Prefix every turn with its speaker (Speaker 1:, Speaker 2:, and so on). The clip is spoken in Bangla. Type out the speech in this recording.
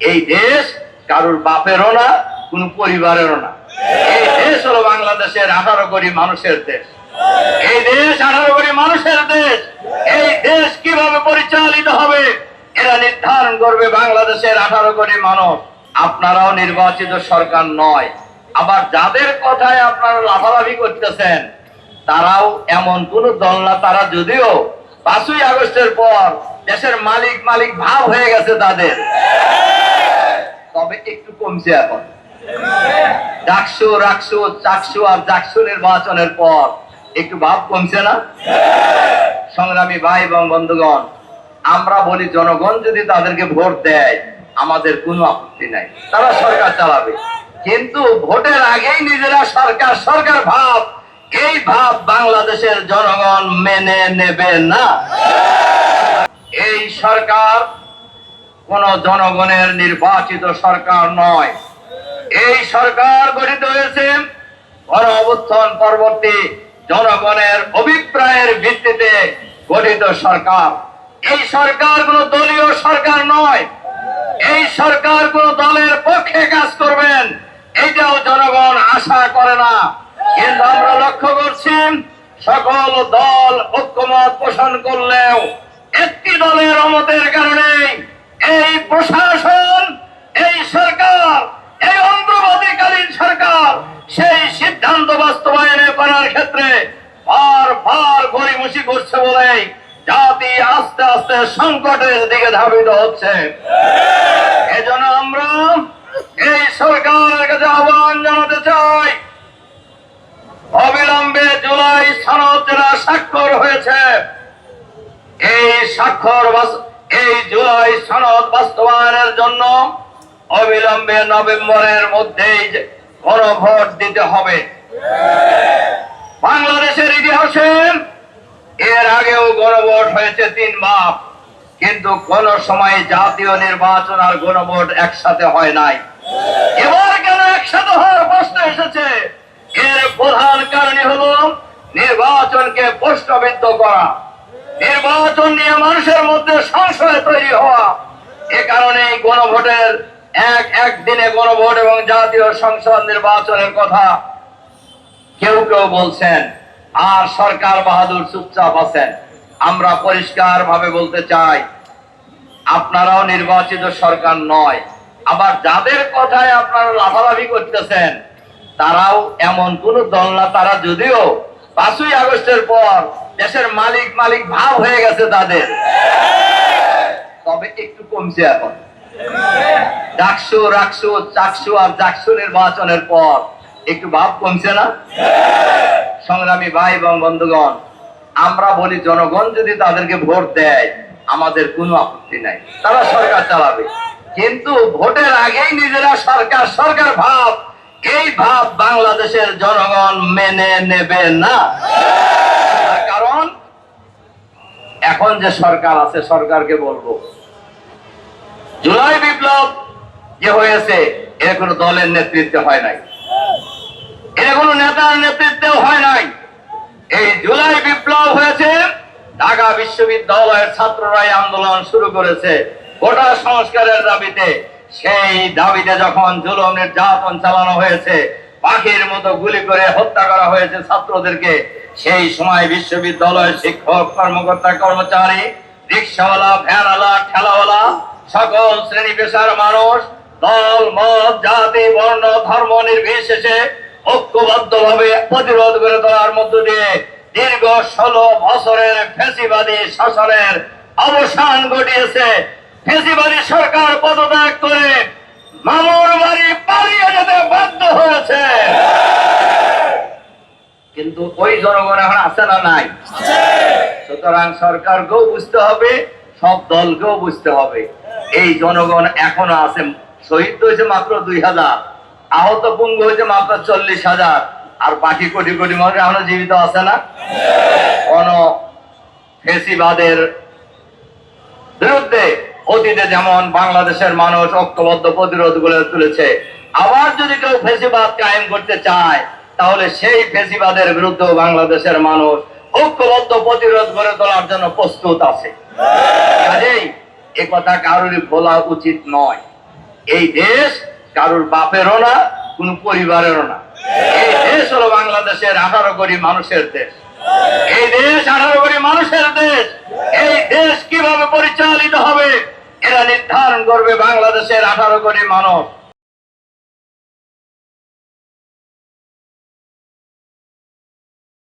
Speaker 1: এই দেশ কারোর বাপেরও না, কোন পরিবারেরও না। এই দেশ হলো বাংলাদেশের আঠারো কোটি মানুষের দেশ। এই দেশ আঠারো কোটি মানুষের দেশ। এই দেশ কীভাবে পরিচালিত হবে, এরা নির্ধারণ করবে বাংলাদেশের আঠারো কোটি মানুষ। আপনারাও নির্বাচিত সরকার নয়। আবার যাদের কথায় আপনারা লাফালাফি করতেছেন, তারাও এমন কোন দল না, তারা যদিও পাঁচই আগস্টের পর দেশের মালিক মালিক ভাব হয়ে গেছে তাদের। তবে একটু কমছে এখন। ডাকসু রাকসু চাকসু আর জাকসু নির্বাচনের পর একটু ভাব কমছে না? সংগ্রামী ভাই এবং বন্ধুগণ, আমরা বলি জনগণ যদি তাদেরকে ভোট দেয়, আমাদের কোনো আপত্তি নাই। তারা সরকার চালাবে। কিন্তু ভোটের আগেই নিজেরা সরকার সরকার ভাব। এই ভাব বাংলাদেশের জনগণ মেনে নেবে না। এই সরকার কোন জনগণের নির্বাচিত সরকার নয়। এই সরকার গঠিত হয়েছে গণ পরবর্তী জনগণের অভিপ্রায়ের ভিত্তিতে গঠিত সরকার। এই সরকার কোন দলীয় সরকার নয়। এই সরকার কোন দলের পক্ষে কাজ করবেন, এইটাও জনগণ আশা করে না। কিন্তু আমরা লক্ষ্য করছি, সকল দল ঐক্যমত পোষণ করলেও একটি দলের অমতের কারণে এই প্রশাসন, এই সরকার, এই অন্তর্বর্তীকালীন সরকার, সেই সিদ্ধান্ত বাস্তবায়নে করার ক্ষেত্রে বারবার গড়িমসি করছে বলে জাতি আস্তে আস্তে সংকটের দিকে ধাবিত হচ্ছে। এজন্য আমরা এই সরকারের কাছে আহ্বান জানাতে চাই, অবিলম্বে জুলাই সনদ যেটা স্বাক্ষর হয়েছে, এই স্বাক্ষর এই জুলাই সনদ বাস্তবায়নের জন্য অবিলম্বে নভেম্বরের মধ্যেই গণভোট দিতে হবে। বাংলাদেশের ইতিহাসে এর আগেও গণভোট হয়েছে তিন মাপ কিন্তু কোন সময় জাতীয় নির্বাচন আর গণভোট একসাথে হয় নাই। এবার কেন একসাথে হওয়ার প্রশ্ন এসেছে? এর প্রধান কারণই হলো নির্বাচনকে প্রশ্নবিদ্ধ করা। নির্বাচন নিয়ে মানুষের মধ্যে সংশয় তৈরি হওয়া। এ কারণে গণভোটের এক এক দিনে গণভোট এবং জাতীয় সংসদ নির্বাচনের কথা কেউ কেউ বলছেন, আর সরকার বাহাদুর চুপচাপ আছেন। আমরা পরিষ্কার ভাবে বলতে চাই, আপনারাও নির্বাচিত সরকার নয়, আবার যাদের কথায় আপনারা লাফালাফি করতেছেন, তারাও এমন কোন দল না, তারা যদিও পাঁচই আগস্টের পর দেশের মালিক মালিক ভাব হয়ে গেছে তাদের। তবে একটু কমছে এখন। ডাকসু রাকসু চাকসু আর জাকসু নির্বাচনের পর একটু ভাব কমছে না? সংগ্রামী ভাই এবং বন্ধুগণ, আমরা বলি জনগণ যদি তাদেরকে ভোট দেয়, আমাদের কোনো আপত্তি নাই। তারা সরকার চালাবে। কিন্তু ভোটের আগেই নিজেরা সরকার সরকার ভাব এই ভাব বাংলাদেশের জনগণ মেনে নেবে না। কারণ, এখন যে সরকার আছে, সরকারকে বলব, জুলাই বিপ্লব যে হয়েছে, এর কোনো দলের নেতৃত্বে হয় নাই। এর কোনো নেতার নেতৃত্বেও হয় নাই। এই জুলাই বিপ্লব হয়েছে, ঢাকা বিশ্ববিদ্যালয়ের ছাত্ররাই আন্দোলন শুরু করেছে। গোটা সংস্কারের দাবিতে সেই দাবিতে যখন জুলুম নির্যাতন চালানো হয়েছে, পাখির মতো গুলি করে হত্যা করা হয়েছে ছাত্রদেরকে, সেই সময় বিশ্ববিদ্যালয়ের শিক্ষক, কর্মকর্তা, কর্মচারী, রিক্সাওয়ালা ভ্যানওয়ালা ঠেলাওয়ালা, সকল শ্রেণি পেশার মানুষ, দল, মত, জাতি, বর্ণ, ধর্ম নির্বিশেষে ঐক্যবদ্ধ ভাবে প্রতিরোধ করে তোলার মধ্য দিয়ে দীর্ঘ ষোলো বছরের ফেসিবাদী শাসনের অবসান ঘটিয়েছে। ফেসিবাদী সরকার পদত্যাগ করে মামুর বাড়ি পালিয়ে যেতে বাধ্য হয়েছে। কিন্তু ওই জনগণ এখন আছে না নাই? সুতরাং সরকারকেও বুঝতে হবে, সব দলকেও বুঝতে হবে। এই জনগণ এখনও আছে, শহীদ হয়েছে মাত্র দুই হাজার, আহত পুঙ্গ হয়েছে মাত্র চল্লিশ হাজার, আর বাকি কোটি কোটি মানুষ এখনও জীবিত আছে না? কোন ফেসিবাদের বিরুদ্ধে অতীতে যেমন বাংলাদেশের মানুষ ঐক্যবদ্ধ প্রতিরোধ গড়ে তুলেছে, আবার যদি কেউ ফেসিবাদ কায়েম করতে চায়, তাহলে সেই ফেসিবাদের বিরুদ্ধে বাংলাদেশের মানুষ ঐক্যবদ্ধ প্রতিরোধ গড়ে তোলার জন্য প্রস্তুত আছে। কাজেই এ কথা কারোরই বলা উচিত নয়। এই দেশ কারোর বাপেরও না, কোন পরিবারেরও না। এই দেশ হলো বাংলাদেশের আঠারো কোটি মানুষের দেশ। এই দেশ আঠারো কোটি মানুষের দেশ। এই দেশ কীভাবে পরিচালিত হবে, এরা নির্ধারণ করবে বাংলাদেশের আঠারো কোটি মানুষ।